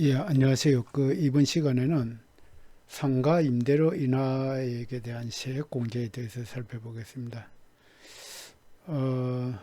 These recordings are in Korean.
예, 안녕하세요. 그 이번 시간에는 상가 임대료 인하액에 대한 세액 공제에 대해서 살펴보겠습니다. 어,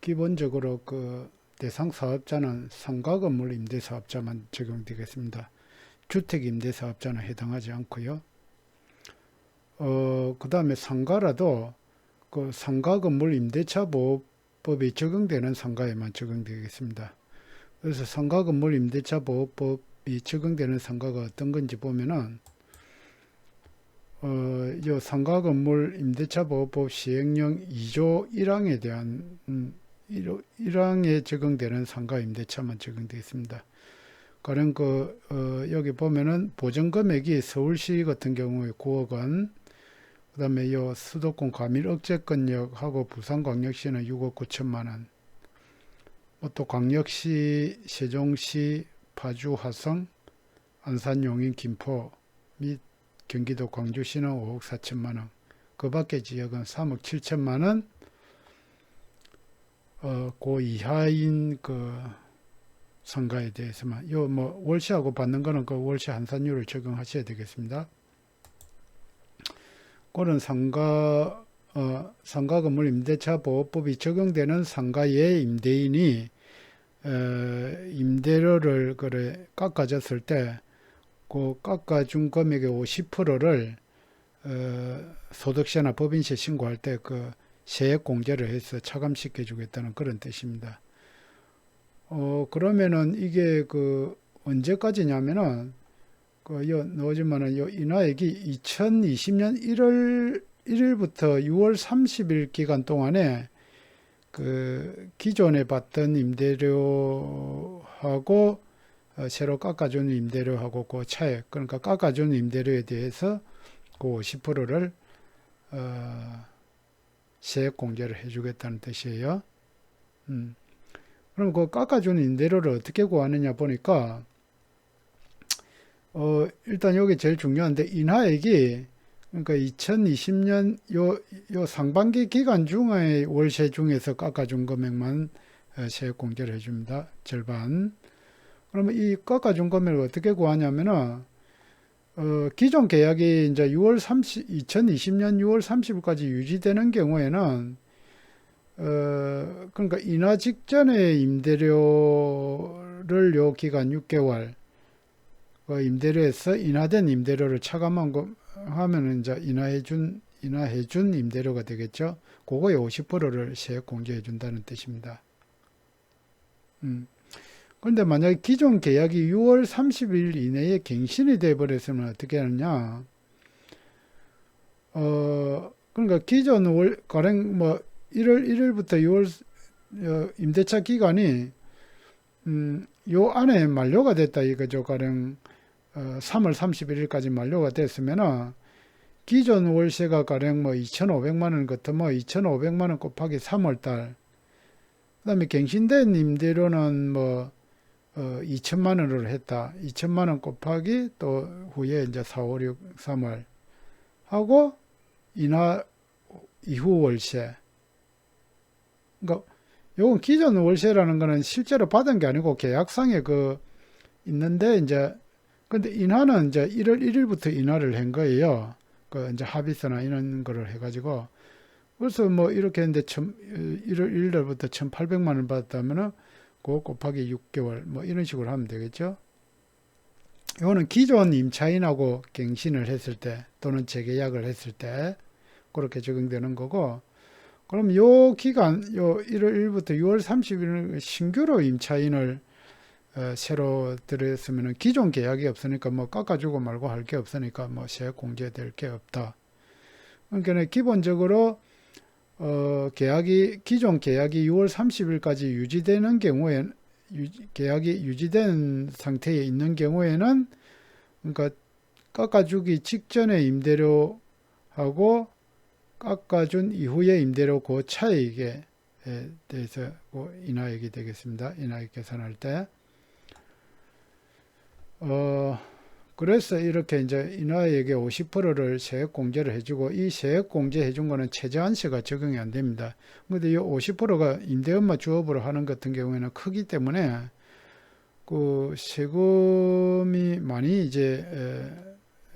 기본적으로 그 대상 사업자는 상가 건물 임대 사업자만 적용되겠습니다. 주택 임대 사업자는 해당하지 않고요. 어, 그다음에 상가라도 그 상가 건물 임대차 보호법이 적용되는 상가에만 적용되겠습니다. 그래서 상가 건물 임대차 보호법이 적용되는 상가가 어떤 건지 보면은 어, 요 상가 건물 임대차 보호법 시행령 2조 1항에 대한 음, 1항에 적용되는 상가 임대차만 적용되어 있습니다. 가령 그 어, 여기 보면은 보전 금액이 서울시 같은 경우에 9억 원, 그다음에 요 수도권 과밀 억제권역하고 부산광역시는 6억 9천만 원, 뭐 또 광역시, 세종시, 파주, 화성, 안산, 용인, 김포 및 경기도 광주시는 5억 4천만 원, 그 밖의 지역은 3억 7천만 원, 어, 그 이하인 그 상가에 대해서만. 요 뭐 월세하고 받는 거는 그 월세 한산율을 적용하셔야 되겠습니다. 그런 상가 어, 상가 건물 임대차 보호법이 적용되는 상가의 임대인이 어, 임대료를 그래 깎아줬을 때 그 깎아준 금액의 50%를 어, 소득세나 법인세 신고할 때 그 세액 공제를 해서 차감시켜 주겠다는 그런 뜻입니다. 어 그러면은 이게 그 언제까지냐면은 그 요 넣어주면은 요 인하액이 2020년 1월 1일부터 6월 30일 기간 동안에 그 기존에 받던 임대료하고 어, 새로 깎아준 임대료하고 그 차액 그러니까 깎아준 임대료에 대해서 그 50%를 어, 세액 공제를 해주겠다는 뜻이에요. 음. 그럼 그 깎아준 임대료를 어떻게 구하느냐 보니까 어 일단 여기 제일 중요한데 인하액이 그러니까 2020년 요, 요 상반기 기간 중에 월세 중에서 깎아준 금액만 어, 세액 공제를 해줍니다. 절반. 그러면 이 깎아준 금액을 어떻게 구하냐면은, 어, 기존 계약이 이제 6월 30, 2020년 6월 30일까지 유지되는 경우에는, 어, 그러니까 인하 직전에 임대료를 요 기간 6개월, 그 임대료에서 인하된 임대료를 차감한 거, 하면은 이제 인하해준, 인하해준 임대료가 되겠죠. 그거의 50%를 세액 공제해 준다는 뜻입니다. 음. 그런데 만약에 기존 계약이 6월 30일 이내에 갱신이 돼 버렸으면 어떻게 하느냐? 어, 그러니까 기존 월, 가령 뭐 1월 1일부터 6월 어, 임대차 기간이 음, 요 안에 만료가 됐다 이거죠. 가령 어, 3월 31일까지 만료가 됐으면은 기존 월세가 가령 뭐 2,500만 원 같으면 뭐 2,500만 원 곱하기 3월 달. 그다음에 갱신된 임대료는 뭐 어, 2천만 원으로 했다. 2천만 원 곱하기 또 후에 이제 4, 5, 6, 3월 하고 인하 이후 월세. 그러니까 요건 기존 월세라는 거는 실제로 받은 게 아니고 계약상에 그 있는데 이제 근데 인하는 이제 1월 1일부터 인하를 한 거예요. 그 이제 합의서나 이런 거를 해가지고 그래서 뭐 이렇게 했는데 1월 1일부터 1,800만 원 받았다면은 그 곱하기 6개월 뭐 이런 식으로 하면 되겠죠. 이거는 기존 임차인하고 갱신을 했을 때 또는 재계약을 했을 때 그렇게 적용되는 거고 그럼 요 기간 요 1월 1일부터 6월 30일 신규로 임차인을 어, 새로 들였으면 기존 계약이 없으니까 뭐 깎아주고 말고 할 게 없으니까 뭐 세액 공제될 게 없다. 그러니까 기본적으로 어, 계약이 기존 계약이 6월 30일까지 유지되는 경우에 유, 계약이 유지된 상태에 있는 경우에는 그러니까 깎아주기 직전에 임대료하고 깎아준 이후에 임대료 그 차익에 대해서 그 인하액이 되겠습니다. 인하액 계산할 때. 어, 그래서 이렇게 이제 인하액의 50%를 세액 공제를 해주고 이 세액 공제 해준 거는 최저한세가 적용이 안 됩니다. 근데 이 50%가 임대업마 주업으로 하는 같은 경우에는 크기 때문에 그 세금이 많이 이제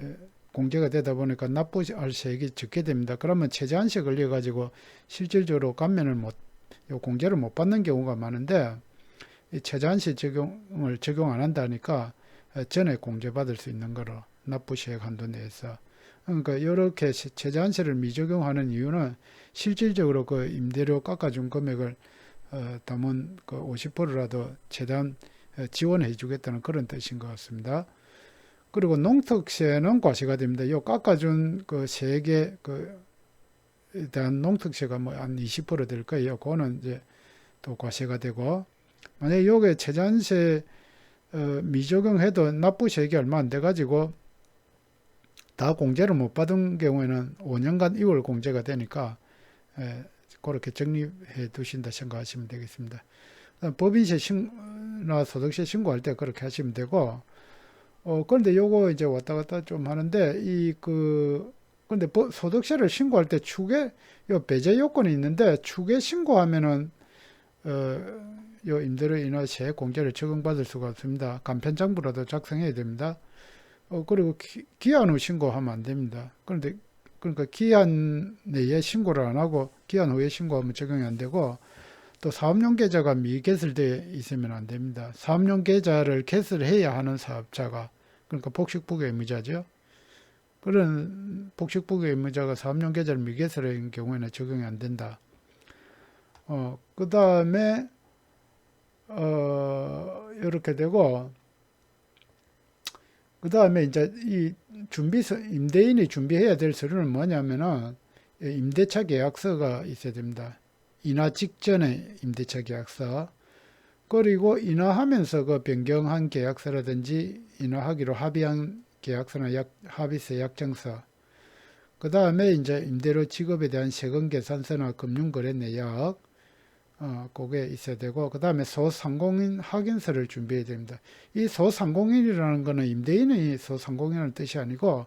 에, 에, 공제가 되다 보니까 납부할 세액이 적게 됩니다. 그러면 최저한시에 걸려 가지고 실질적으로 감면을 못, 요 공제를 못 받는 경우가 많은데 이 최저한시 적용을 적용 안 한다니까 전에 공제받을 수 있는 거로 납부시액 한도 내에서 그러니까 이렇게 최저한시를 미적용하는 이유는 실질적으로 그 임대료 깎아준 금액을 어, 담은 그 50%라도 최대한 어, 지원해 주겠다는 그런 뜻인 것 같습니다. 그리고 농특세는 과세가 됩니다. 이 깎아준 그 세액에 그 대한 농특세가 뭐 한 20%될 거예요. 그거는 이제 또 과세가 되고 만약에 요게 최저한세 어, 미적용해도 납부 세액이 얼마 안 돼 가지고 다 공제를 못 받은 경우에는 5년간 2월 공제가 되니까 에, 그렇게 정립해 두신다 생각하시면 되겠습니다. 법인세 신나 소득세 신고할 때 그렇게 하시면 되고 어 그런데 요거 이제 왔다 갔다 좀 하는데 이 그 근데 소득세를 신고할 때 추계 요 배제 요건이 있는데 추계 신고하면은 어 요 임대료 인하 세 공제를 적용받을 수가 없습니다. 간편장부라도 작성해야 됩니다. 어 그리고 기, 한 후 신고하면 안 됩니다. 그런데 그러니까 기한 내에 신고를 안 하고 기한 후에 신고하면 적용이 안 되고 또 사업용 계좌가 미개설되어 있으면 안 됩니다. 사업용 계좌를 개설해야 하는 사업자가 그러니까 복식부교 의무자죠. 그런 복식부교 의무자가 사업용 계좌를 미개설한 경우에는 적용이 안 된다. 어, 그 다음에 어, 이렇게 되고 그 다음에 이제 이 준비 임대인이 준비해야 될 서류는 뭐냐면은 임대차 계약서가 있어야 됩니다. 인하 직전에 임대차 계약서. 그리고 인하하면서 그 변경한 계약서라든지 인하하기로 합의한 계약서나 약, 합의서 약정서. 그 다음에 이제 임대료 직업에 대한 세금 계산서나 금융거래 내역 어, 그게 있어야 되고 그 다음에 소상공인 확인서를 준비해야 됩니다. 이 소상공인이라는 거는 임대인이 소상공인이라는 뜻이 아니고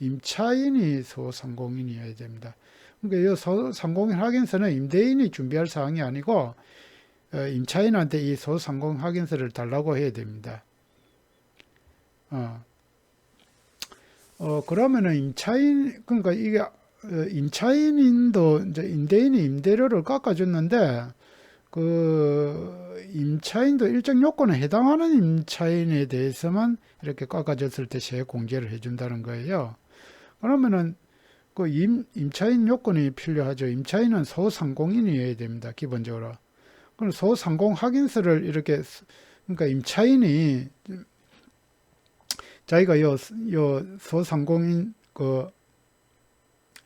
임차인이 소상공인이어야 됩니다. 그러니까 이 소상공인 확인서는 임대인이 준비할 사항이 아니고 어, 임차인한테 이 소상공인 확인서를 달라고 해야 됩니다. 어, 어 그러면은 임차인 그러니까 이게 어, 임차인도 이제 임대인이 임대료를 깎아줬는데 그 임차인도 일정 요건에 해당하는 임차인에 대해서만 이렇게 깎아줬을 때 세액 공제를 해준다는 거예요. 그러면은 그 임, 임차인 요건이 필요하죠. 임차인은 소상공인이어야 됩니다. 기본적으로. 그럼 소상공 확인서를 이렇게 그러니까 임차인이 자기가 요, 요 소상공인 그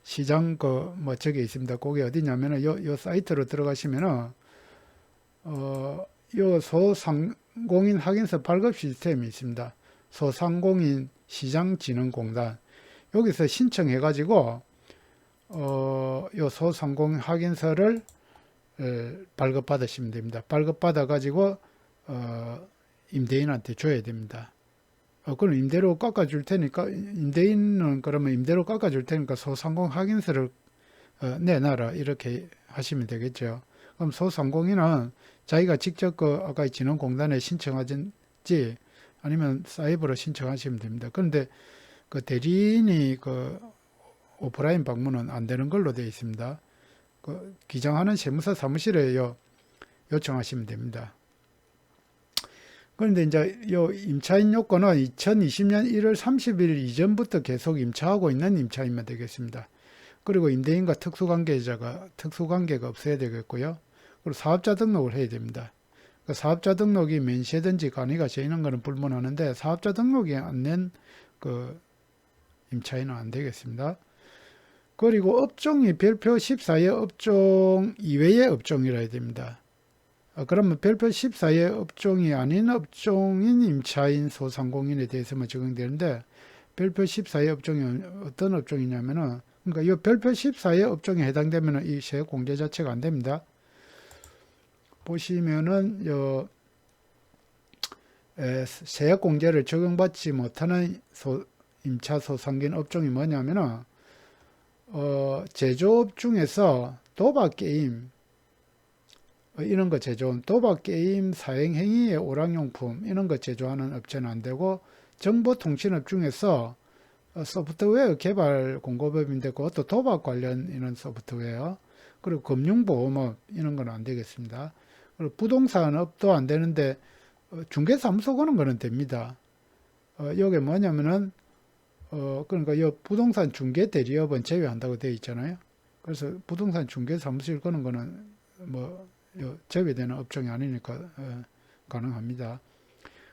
시장 그 뭐 저기 있습니다. 거기 어디냐면은 요, 요 사이트로 들어가시면은 어, 요 소상공인 확인서 발급 시스템이 있습니다. 소상공인 시장진흥공단 여기서 신청해 가지고 어, 요 소상공인 확인서를 에, 발급 받으시면 됩니다. 발급 받아 가지고 어, 임대인한테 줘야 됩니다. 어, 그럼 임대료 깎아줄 테니까 임대인은 그러면 임대료 깎아줄 테니까 소상공 확인서를 어, 내놔라 이렇게 하시면 되겠죠. 그럼 소상공인은 자기가 직접 그 아까 진흥공단에 신청하든지 아니면 사이버로 신청하시면 됩니다. 그런데 그 대리인이 그 오프라인 방문은 안 되는 걸로 되어 있습니다. 그 기장하는 세무사 사무실에 요 요청하시면 됩니다. 그런데 이제 요 임차인 요건은 2020년 1월 30일 이전부터 계속 임차하고 있는 임차인만 되겠습니다. 그리고 임대인과 특수관계자가 특수관계가 없어야 되겠고요. 그리고 사업자 등록을 해야 됩니다. 그 사업자 등록이 면세든지 간이가 되는 것은 불문하는데 사업자 등록이 안 낸 그 임차인은 안 되겠습니다. 그리고 업종이 별표 14의 업종 이외의 업종이라 해야 됩니다. 아, 그러면 별표 14의 업종이 아닌 업종인 임차인 소상공인에 대해서만 적용되는데 별표 14의 업종이 어떤 업종이냐면은 그러니까 이 별표 14의 업종에 해당되면 이 세액 공제 자체가 안 됩니다. 보시면은 요 세액 공제를 적용받지 못하는 소, 임차 소상인 업종이 뭐냐면은 어, 제조업 중에서 도박 게임 어, 이런 거 제조, 도박 게임 사행 행위의 오락용품 이런 거 제조하는 업체는 안 되고 정보통신업 중에서 어, 소프트웨어 개발 공급업인데 그것도 도박 관련 이런 소프트웨어 그리고 금융보험업 이런 건 안 되겠습니다. 부동산업도 안 되는데 어, 중개사무소 그런 거는 됩니다. 어, 이게 뭐냐면은 어 그러니까 이 부동산 중개 대리업은 제외한다고 되어 있잖아요. 그래서 부동산 중개 사무실 거는 거는 뭐요 제외되는 업종이 아니니까 어, 가능합니다.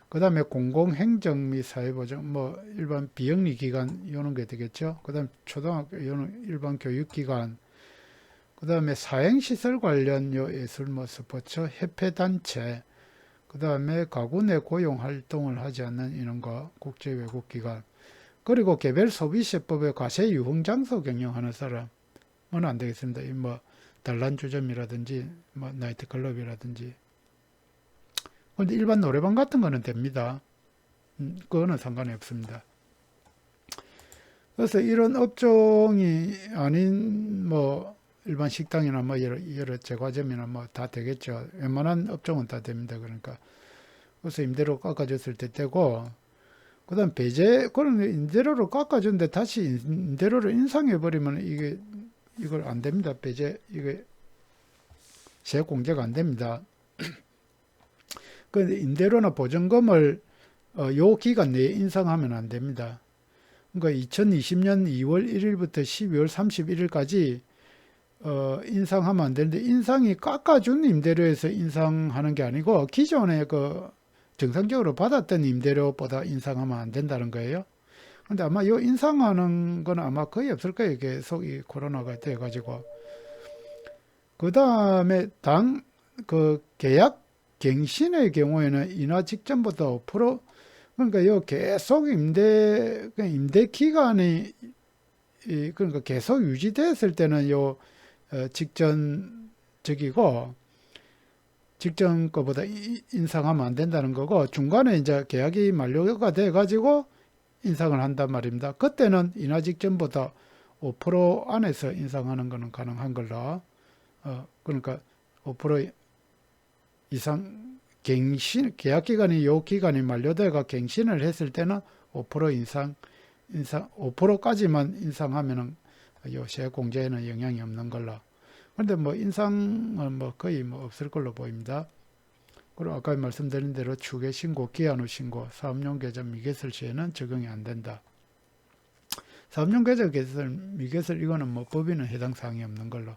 그 다음에 공공행정 및 사회보장 뭐 일반 비영리 기관 이런 게 되겠죠. 그 다음 초등학교 이런 일반 교육기관 그 다음에 사행시설 관련 요 예술 뭐 스포츠 협회 단체 그 다음에 가구 내 고용 활동을 하지 않는 이런 거 국제 외국 기관 그리고 개별 소비세법의 과세 유흥 장소 경영하는 사람은 안 되겠습니다. 이뭐 단란주점이라든지 뭐 나이트클럽이라든지 근데 일반 노래방 같은 거는 됩니다. 음, 그거는 상관이 없습니다. 그래서 이런 업종이 아닌 뭐 일반 식당이나 뭐 여러, 여러 제과점이나 뭐 다 되겠죠. 웬만한 업종은 다 됩니다. 그러니까 그래서 임대료 깎아줬을 때 되고 그다음 배제 그런 임대료를 깎아줬는데 다시 임대료를 인상해 버리면 이게 이걸 안 됩니다. 배제 이게 세 공제가 안 됩니다. 그 임대료나 보증금을 어, 요 기간 내에 인상하면 안 됩니다. 그러니까 2020년 2월 1일부터 12월 31일까지 어, 인상하면 안 되는데 인상이 깎아준 임대료에서 인상하는 게 아니고 기존에 그 정상적으로 받았던 임대료보다 인상하면 안 된다는 거예요. 근데 아마 요 인상하는 건 아마 거의 없을 거예요. 계속 이 코로나가 돼 가지고. 그 다음에 당 그 계약 갱신의 경우에는 인하 직전부터 5% 그러니까 요 계속 임대 그 임대 기간이 이 그러니까 계속 유지됐을 때는 요 어, 직전적이고 직전 거보다 이- 인상하면 안 된다는 거고 중간에 이제 계약이 만료가 돼 가지고 인상을 한단 말입니다. 그때는 인하 직전보다 5% 안에서 인상하는 거는 가능한 걸로 어 그러니까 5% 이상 갱신 계약 기간이 요 기간이 만료돼가 갱신을 했을 때는 5% 인상 인상 5%까지만 인상하면은 요세 공제에는 영향이 없는 걸로. 그런데 뭐 인상은 뭐 거의 뭐 없을 걸로 보입니다. 그리고 아까 말씀드린 대로 추계 신고, 기한 후 신고, 사업용 계좌 미개설 시에는 적용이 안 된다. 사업용 계좌 개설 미개설 이거는 뭐 법인은 해당 사항이 없는 걸로.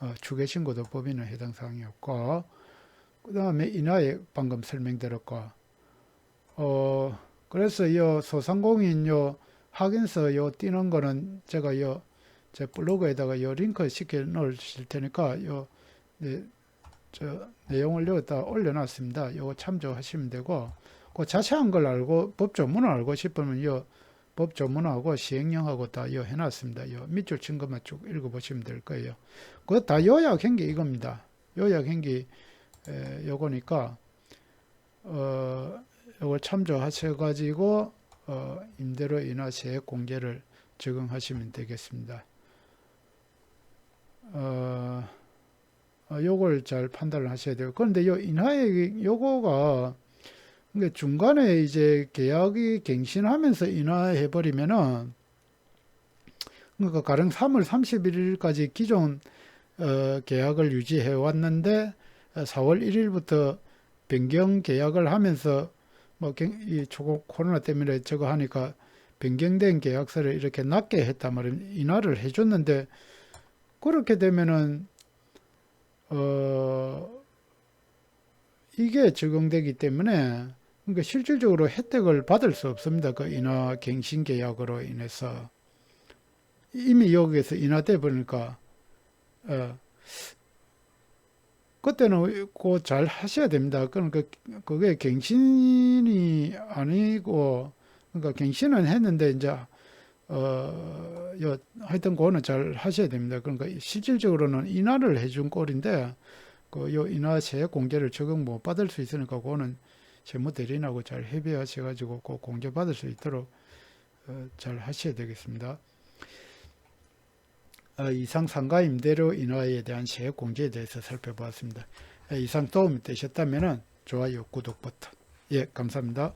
어, 추계 신고도 법인은 해당 사항이 없고 그 다음에 인하에 방금 설명드렸고 어 그래서 요 소상공인 요 확인서 요 띄는 거는 제가 요 제 블로그에다가 요 링크 시켜 놓으실 테니까 요 네, 저 내용을 여기다 올려놨습니다. 요거 참조하시면 되고 그 자세한 걸 알고 법 조문을 알고 싶으면 요 법 조문하고 시행령하고 다 요 해놨습니다. 요 밑줄 친 것만 쭉 읽어보시면 될 거예요. 그거 다 요약한 게 이겁니다. 요약한 게 에, 요거니까 어 요걸 참조하셔가지고 어 임대료 인하 세액 공제를 적용하시면 되겠습니다. 어, 어, 요걸 잘 판단을 하셔야 돼요. 그런데 요 인하액 요거가 중간에 이제 계약이 갱신하면서 인하해 버리면은 그러니까 가령 3월 31일까지 기존 어, 계약을 유지해 왔는데 4월 1일부터 변경 계약을 하면서 뭐이 초고 코로나 때문에 저거 하니까 변경된 계약서를 이렇게 낮게 했단 말이에요. 인하를 해줬는데 그렇게 되면은 어 이게 적용되기 때문에 그러니까 실질적으로 혜택을 받을 수 없습니다. 그 인하 갱신 계약으로 인해서 이미 여기에서 인하돼 버리니까 어 그때는 그잘 하셔야 됩니다. 그러니까 그게 갱신이 아니고 그러니까 갱신은 했는데 이제 어, 요, 하여튼 그거는 잘 하셔야 됩니다. 그러니까 실질적으로는 인하를 해준 꼴인데, 그, 요 인하 세액 공제를 적용 못 받을 수 있으니까 그거는 재무대리인하고 잘 협의하셔가지고 그 공제 받을 수 있도록 어, 잘 하셔야 되겠습니다. 아, 이상 상가 임대료 인하에 대한 세액 공제에 대해서 살펴보았습니다. 이상 도움이 되셨다면 좋아요, 구독 버튼. 예, 감사합니다.